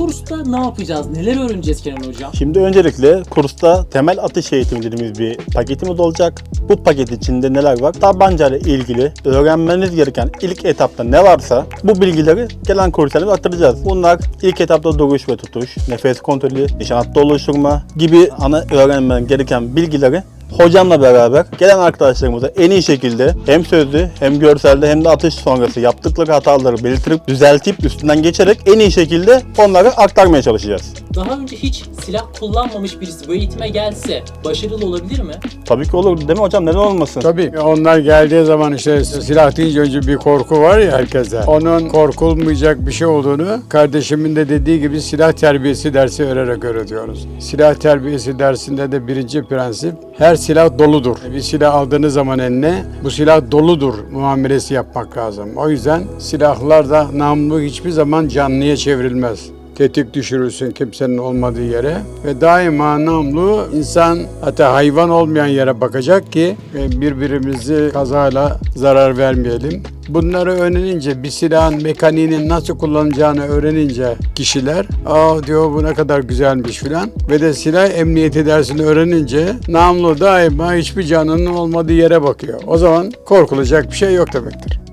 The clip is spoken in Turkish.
kursta ne yapacağız? Neler öğreneceğiz Kenan Hocam? Şimdi öncelikle kursta temel atış eğitimi dediğimiz bir paketimiz olacak. Bu paket içinde neler var? Tabanca ile ilgili öğrenmeniz gereken ilk etapta ne varsa bu bilgileri gelen kurslarımıza aktaracağız. Bunlar ilk etapta duruş ve tutuş, nefes kontrolü, nişan hattı oluşturma gibi ana öğrenmen gereken bilgileri hocamla beraber gelen arkadaşlarımıza en iyi şekilde hem sözlü hem görselde hem de atış sonrası yaptıkları hataları belirtip düzeltip üstünden geçerek en iyi şekilde onları aktarmaya çalışacağız. Daha önce hiç silah kullanmamış birisi bu eğitime gelse başarılı olabilir mi? Tabii ki olur değil mi hocam? Neden olmasın? Tabii onlar geldiği zaman işte silah deyince önce bir korku var ya herkese. Onun korkulmayacak bir şey olduğunu kardeşimin de dediği gibi silah terbiyesi dersi vererek öğretiyoruz. Silah terbiyesi dersinde de birinci prensip her silah doludur. Bir silah aldığınız zaman eline bu silah doludur muamelesi yapmak lazım. O yüzden silahlarda namlu hiçbir zaman canlıya çevrilmez tetik düşürülsün kimsenin olmadığı yere ve daima namlu insan hatta hayvan olmayan yere bakacak ki e, birbirimizi kazayla zarar vermeyelim. Bunları öğrenince bir silahın mekaniğini nasıl kullanacağını öğrenince kişiler aa diyor bu ne kadar güzelmiş filan ve de silah emniyeti dersini öğrenince namlu daima hiçbir canının olmadığı yere bakıyor. O zaman korkulacak bir şey yok demektir.